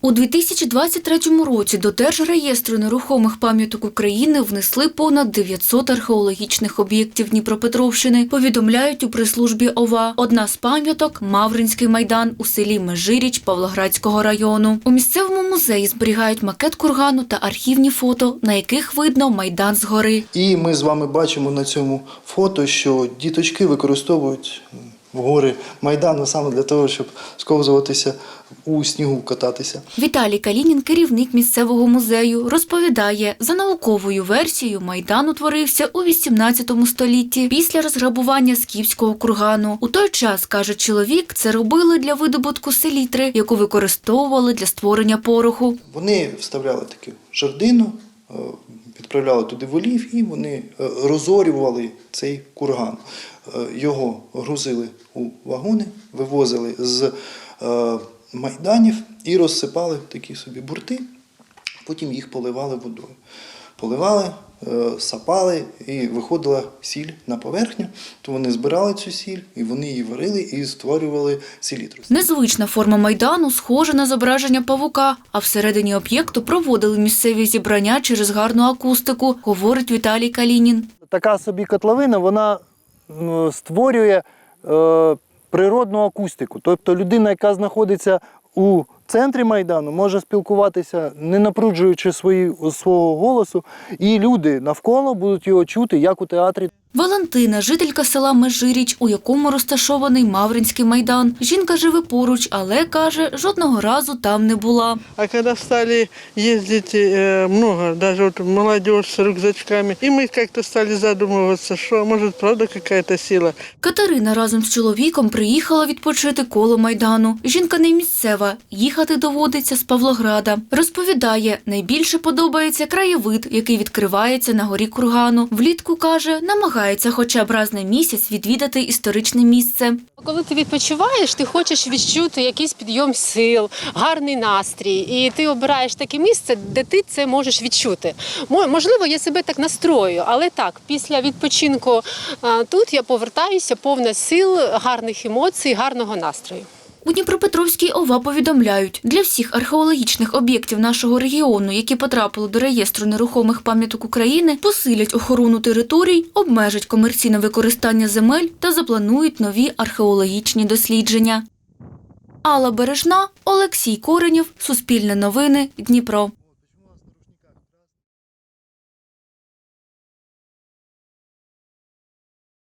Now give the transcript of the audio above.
У 2023 році до Держреєстру нерухомих пам'яток України внесли понад 900 археологічних об'єктів Дніпропетровщини. Повідомляють у прес-службі ОВА. Одна з пам'яток Мавринський майдан у селі Межиріч Павлоградського району. У місцевому музеї зберігають макет кургану та архівні фото, на яких видно майдан згори. І ми з вами бачимо на цьому фото, що діточки використовують в гори Майдану саме для того, щоб сковзуватися у снігу кататися. Віталій Калінін, керівник місцевого музею, розповідає, за науковою версією майдан утворився у 18 столітті після розграбування скіфського кургану. У той час, каже чоловік, це робили для видобутку селітри, яку використовували для створення пороху. Вони вставляли таку жердину, е, відправляли туди волів і вони е, розорювали цей курган. Е, Його грузили у вагони, вивозили з е, майданів і розсипали такі собі бурти, потім їх поливали водою. Поливали, сапали і виходила сіль на поверхню, то вони збирали цю сіль і вони її варили і створювали селітру. Незвична форма майдану схожа на зображення павука, а всередині об'єкту проводили місцеві зібрання через гарну акустику, говорить Віталій Калінін. така собі котловина, вона створює е, природну акустику. Тобто людина, яка знаходиться у центрі Майдану, може спілкуватися, не напруджуючи свої, свого голосу, і люди навколо будуть його чути, як у театрі. Валентина, жителька села Межиріч, у якому розташований Мавринський майдан. Жінка живе поруч, але каже, жодного разу там не була. А когда стали ездить э, много, даже вот молодежь с рюкзачками, и мы как-то стали задумываться, что может правда какая-то сила. Катерина разом з чоловіком приїхала відпочити коло майдану. Жінка не місцева, їхати доводиться з Павлограда. Розповідає, найбільше подобається краєвид, який відкривається на горі кургану. Влітку каже, намагається хоча б раз на місяць відвідати історичне місце. Коли ти відпочиваєш, ти хочеш відчути якийсь підйом сил, гарний настрій, і ти обираєш таке місце, де ти це можеш відчути. Можливо, я себе так настрою, але так, після відпочинку тут я повертаюся повна сил, гарних емоцій, гарного настрою. У Дніпропетровській ОВА повідомляють, для всіх археологічних об'єктів нашого регіону, які потрапили до реєстру нерухомих пам'яток України, посилять охорону територій, обмежать комерційне використання земель та запланують нові археологічні дослідження. Алла Бережна, Олексій Коренєв, Суспільне новини, Дніпро.